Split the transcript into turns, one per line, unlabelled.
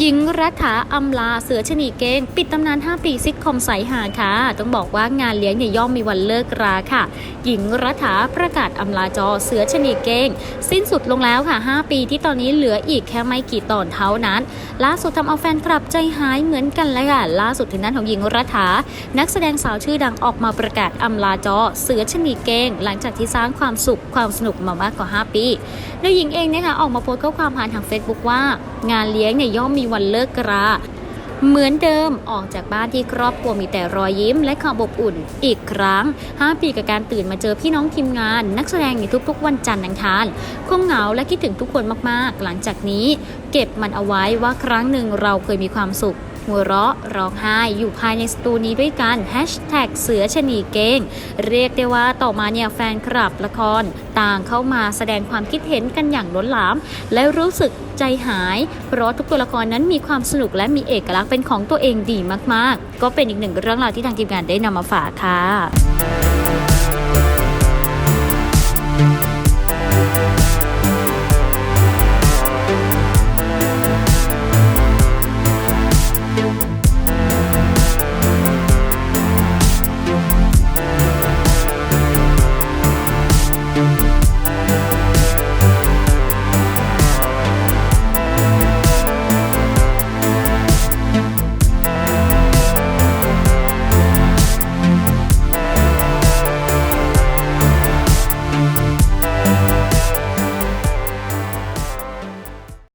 หญิงรัฐาอำลาเสือชนีเกงปิดตำนาน 5 ปีซิทคอมสายหาค่ะ ต้องบอกว่างานเลี้ยงเนี่ยย่อมมีวันเลิกราค่ะ หญิงรัฐาประกาศอำลาจอเสือชนีเกงสิ้นสุดลงแล้วค่ะ 5 ปีที่ตอนนี้เหลืออีกแค่ไม่กี่ตอนเท่านั้น ล่าสุดทำเอาแฟนคลับใจหายเหมือนกันเลยค่ะ ล่าสุดถึงนั้นของหญิงรัฐา นักแสดงสาวชื่อดังออกมาประกาศอำลาจอเสือชนีเกงหลังจากที่สร้างความสุขความสนุกมามากกว่า 5 ปีโดยหญิงเองเนี่ยค่ะออกมาโพสต์ข้อความผ่านทาง Facebook ว่างานเลี้ยงเนี่ยย่อมมีวันเลิกราเหมือนเดิมออกจากบ้านที่ครอบครัวมีแต่รอยยิ้มและความอบอุ่น อีกครั้ง 5 ปีกับการตื่นมาเจอพี่น้องทีมงาน นักแสดงในทุกๆวันจันทร์อังคารคงเหงาและคิดถึงทุกคนมากๆ หลังจากนี้ เก็บมันเอาไว้ว่าครั้งหนึ่งเราเคยมีความสุข หัวเราะร้องไห้อยู่ภายในสตูนี้ด้วยกันแฮชแท็กเสือชะนีเก้งเรียกได้ว่าต่อมาเนี่ยแฟนคลับละครต่างเข้ามาแสดงความคิดเห็นกันอย่างล้นหลาม และรู้สึกใจหาย เพราะทุกตัวละครนั้นมีความสนุกและมีเอกลักษณ์เป็นของตัวเองดีมาก ๆ ก็เป็นอีกหนึ่งเรื่องราวที่ทางทีมงานได้นำมาฝากค่ะ